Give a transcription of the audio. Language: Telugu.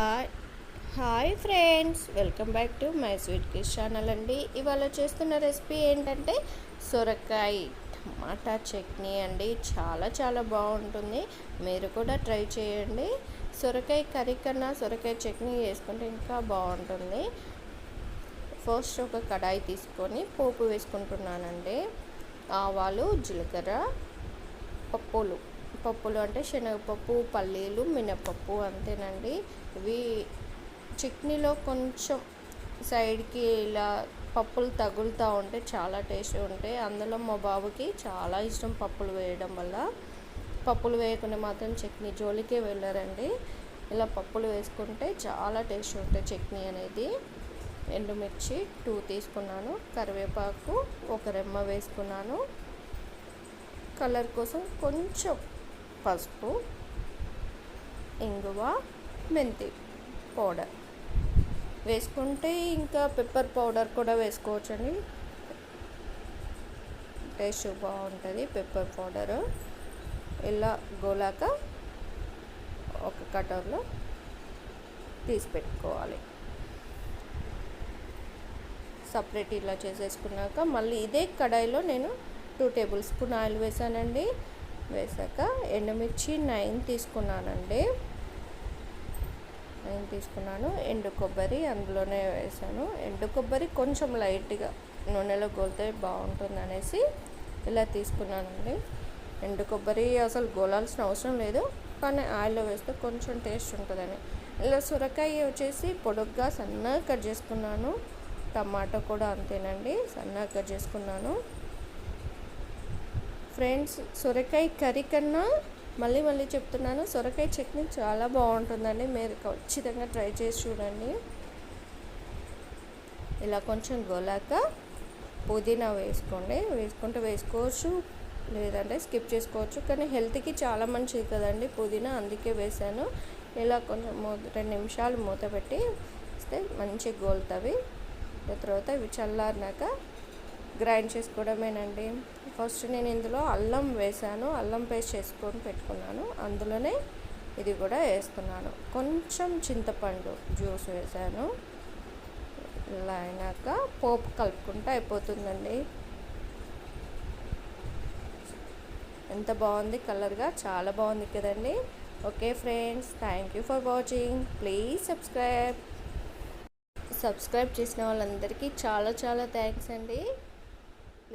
Hi hi friends welcome back to my sweet kiss channel అండి. ఇవాళ చేస్తున్న రెసిపీ ఏంటంటే సొరకాయ టమాటా చట్నీ అండి. చాలా చాలా బాగుంటుంది. మీరు కూడా ట్రై చేయండి. సొరకాయ కర్రీ కన్నా సొరకాయ చట్నీ వేసుకుంటే ఇంకా బాగుంటుంది. ఫస్ట్ ఒక కడాయి తీసుకొని పోపు వేసుకుంటున్నానండి. ఆవాలు జీలకర్ర పప్పులు. పప్పులు అంటే శనగపప్పు పల్లీలు మినపప్పు అంతేనండి. ఇవి చట్నీలో కొంచెం సైడ్కి ఇలా పప్పులు తగులుతూ ఉంటే చాలా టేస్ట్ ఉంటాయి. అందులో మా బాబుకి చాలా ఇష్టం పప్పులు వేయడం వల్ల. పప్పులు వేయకుండా మాత్రం చట్నీ జోలికే వెళ్ళారండి. ఇలా పప్పులు వేసుకుంటే చాలా టేస్ట్ ఉంటాయి చట్నీ అనేది. ఎండుమిర్చి టూ తీసుకున్నాను కరివేపాకు ఒక రెమ్మ వేసుకున్నాను. కలర్ కోసం కొంచెం పసుపు ఇంగువ మెంతి పౌడర్. వేసుకుంటే ఇంకా పెప్పర్ పౌడర్ కూడా వేసుకోవచ్చండి. టేస్ట్ బాగుంటుంది పెప్పర్ పౌడరు. ఇలా గోలాక ఒక కటర్లో తీసి పెట్టుకోవాలి. సపరేట్ ఇలా చేసేసుకున్నాక మళ్ళీ ఇదే కడాయిలో నేను టూ టేబుల్ స్పూన్ ఆయిల్ వేసానండి. వేసాక ఎండుమిర్చి నైన్ తీసుకున్నానండి. నైన్ తీసుకున్నాను. ఎండు కొబ్బరి అందులోనే వేసాను ఎండు కొబ్బరి కొంచెం లైట్గా నూనెలో గోలితే బాగుంటుంది అనేసి ఇలా తీసుకున్నానండి. ఎండు కొబ్బరి అసలు గోలాల్సిన అవసరం లేదు. కానీ ఆయిల్లో వేస్తే కొంచెం టేస్ట్ ఉంటుందని. ఇలా సొరకాయ వచ్చేసి పొడుగ్గా సన్నగా కట్ చేసుకున్నాను. టమాటో కూడా అంతేనండి. సన్నగా కట్ చేసుకున్నాను. ఫ్రెండ్స్ సొరకాయ కర్రీ కన్నా మళ్ళీ మళ్ళీ చెప్తున్నాను. సొరకాయ చట్నీ చాలా బాగుంటుందండి. మీరు ఖచ్చితంగా ట్రై చేసి చూడండి. ఇలా కొంచెం గోలాక పుదీనా వేసుకోండి. వేసుకుంటే వేసుకోవచ్చు లేదంటే స్కిప్ చేసుకోవచ్చు. కానీ హెల్త్కి చాలా మంచిది కదండి పుదీనా అందుకే వేసాను ఇలా కొంచెం రెండు నిమిషాలు మూత పెట్టి ఇస్తే మంచి గోలుతవి తర్వాత ఇవి చల్లారినాక గ్రైండ్ చేసుకోవడమేనండి. ఫస్ట్ నేను ఇందులో అల్లం వేసాను. అల్లం పేస్ట్ చేసుకొని పెట్టుకున్నాను. అందులోనే ఇది కూడా వేస్తున్నాను. కొంచెం చింతపండు జ్యూస్ వేసాను. ఇలా అయినాక పోపు కలుపుకుంటే అయిపోతుందండి. ఎంత బాగుంది కలర్గా చాలా బాగుంది కదండి. Okay friends thank you for watching. Please subscribe. Subscribe చేసిన వాళ్ళందరికీ చాలా చాలా థ్యాంక్స్ అండి.